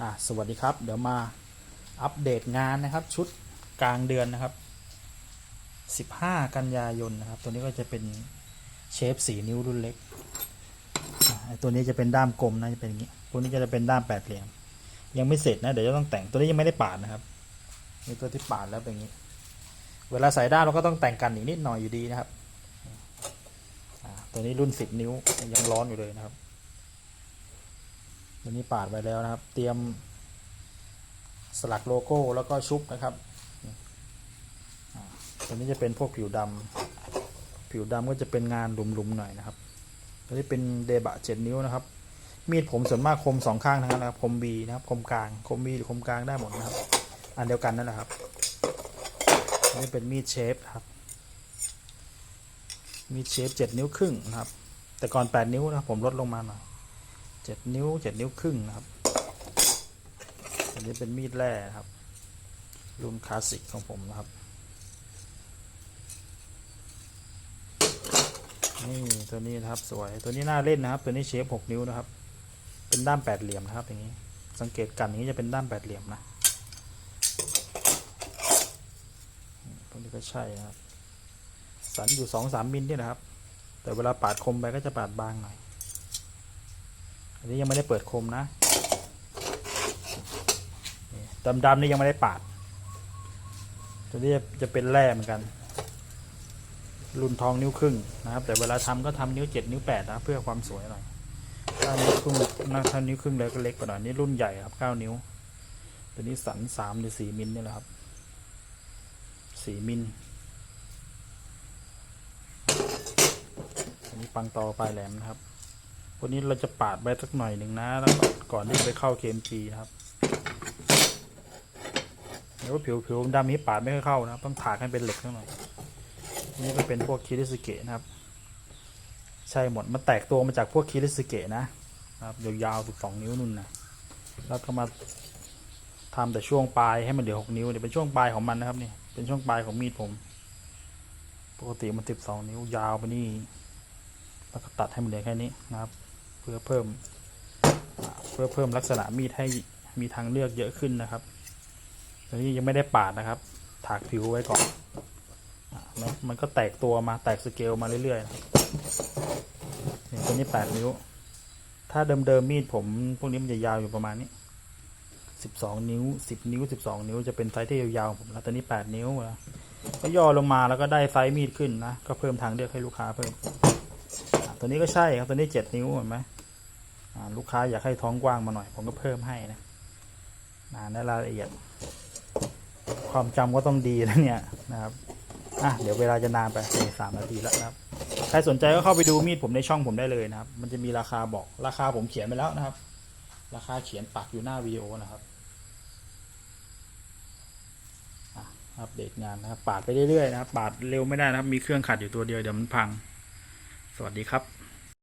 อ่าสวัสดีครับ เดี๋ยวมาอัปเดตงานนะครับ ชุดกลางเดือนนะครับ 15 กันยายนนะครับ ตัวนี้ก็จะเป็นเชฟสีนิ้วรุ่นเล็กตัวนี้จะเป็นด้ามกลมนะจะเป็นอย่างนี้ตัวนี้จะเป็นด้ามแปดเหลี่ยม ยังไม่เสร็จนะ เดี๋ยวจะต้องแต่งตัวนี้ยังไม่ได้ปาดนะครับนี่ตัวที่ปาดแล้วเป็นอย่างนี้ เวลาใส่ด้ามเราก็ต้องแต่งกันอีกนิดหน่อยอยู่ดีนะครับตัวนี้รุ่น 10 นิ้วยังร้อนอยู่เลยนะครับ ตัวนี้ปาดไปแล้วนะครับ เตรียมสลักโลโก้แล้วก็ชุบนะครับอ่าตัวนี้จะเป็นพวกผิวดำผิวดำก็จะเป็นงานหลุมๆหน่อยนะครับตัวนี้เป็นเดบะเจ็ดนิ้วนะครับ มีดผมส่วนมากคมสองข้างทั้งนั้นนะครับ คมบีนะครับ คมกลาง คมบีหรือคมกลางได้หมดนะครับ อันเดียวกันนั่นแหละครับอันนี้เป็นมีดเชฟครับ มีดเชฟเจ็ดนิ้วครึ่งนะครับ แต่ก่อนแปดนิ้วนะผมลดลงมาหน่อย เจ็ดนิ้วเจ็ดนิ้วครึ่งนะครับ อันนี้เป็นมีดแร่ครับรุ่นคลาสสิกของผมนะครับ นี่ตัวนี้นะครับสวยตัวนี้น่าเล่นนะครับ ตัวนี้เชฟหกนิ้วนะครับ เป็นด้ามแปดเหลี่ยมนะครับ อย่างนี้ สังเกตกันนี้จะเป็นด้ามแปดเหลี่ยมนะตัวนี้ก็ใช่นะครับ สันอยู่สองสามมิลนี่นะครับ แต่เวลาปาดคมไปก็จะปาดบางหน่อย อันนี้ยังไม่ได้เปิดคมนะดำดำๆนี่ยังไม่ได้ปาด ตัวนี้จะเป็นแร่เหมือนกัน รุ่นทองนิ้วครึ่งนะครับ แต่เวลาทำก็ทำนิ้วเจ็ดนิ้วแปดนะเพื่อความสวยหน่อยถ้านิ้วครึ่งนะถ้านิ้วครึ่งแล้วก็เล็กกว่าหน่อยนี่รุ่นใหญ่ครับเก้านิ้ว ตัวนี้สันสามหรือสี่มิลนี่แหละครับสี่มิลอันนี้ปังตอปลายแหลมนะครับ วันนี้เราจะปาดไปสักหน่อยหนึ่งนะแล้วก่อนที่จะไปเข้าเคมจีครับเดี๋ยวผิวผิวดำนี้ปาดไม่ค่อยเข้านะครับ ต้องถากให้เป็นเหล็กสักหน่อยนี่ก็เป็นพวกคิริสเกะนะครับ ใช่หมดมันแตกตัวมาจากพวกคิริสเกะนะนะครับยาวๆสุดสองนิ้วนุ่นนะแล้วก็มาทำแต่ช่วงปลายให้มันเหลือหกนิ้วเนี่ยเป็นช่วงปลายของมันนะครับนี่เป็นช่วงปลายของมีดผม ปกติมันสิบสองนิ้วยาวไปนี่แล้วก็ตัดให้มันเหลือแค่นี้นะครับ พื่อเพิ่มเพื่อเพิ่มลักษณะมีดให้มีทางเลือกเยอะขึ้นนะครับตอนนี้ยังไม่ได้ปาดนะครับ ถากผิวไว้ก่อนแล้วมันก็แตกตัวมาแตกสเกลมาเรื่อยๆนะครับนี่ตัวนี้แปดนิ้ว ถ้าเดิมๆมีดผมพวกนี้มันจะยาวอยู่ประมาณนี้สิบสองนิ้วสิบนิ้วสิบสองนิ้วจะเป็นไซส์ที่ยาวๆผมแล้วตอนนี้แปดนิ้วแล้วก็ย่อลงมาแล้วก็ได้ไซส์มีดขึ้นนะ ก็เพิ่มทางเลือกให้ลูกค้าเพิ่ม ตัวนี้ก็ใช่ครับตัวนี้เจ็ดนิ้วเห็นไหม ลูกค้าอยากให้ท้องกว้างมาหน่อย ผมก็เพิ่มให้นะอ่านในรายละเอียด ความจำก็ต้องดีแล้วเนี่ยนะครับอะเดี๋ยวเวลาจะนานไปสามนาทีแล้วนะครับ ใครสนใจก็เข้าไปดูมีดผมในช่องผมได้เลยนะครับ มันจะมีราคาบอกราคาผมเขียนไปแล้วนะครับ ราคาเขียนปักอยู่หน้าวิดีโอนะครับอัปเดตงานนะครับ ปาดไปเรื่อยๆนะครับ ปาดเร็วไม่ได้นะครับ มีเครื่องขัดอยู่ตัวเดียวเดี๋ยวมันพัง สวัสดีครับ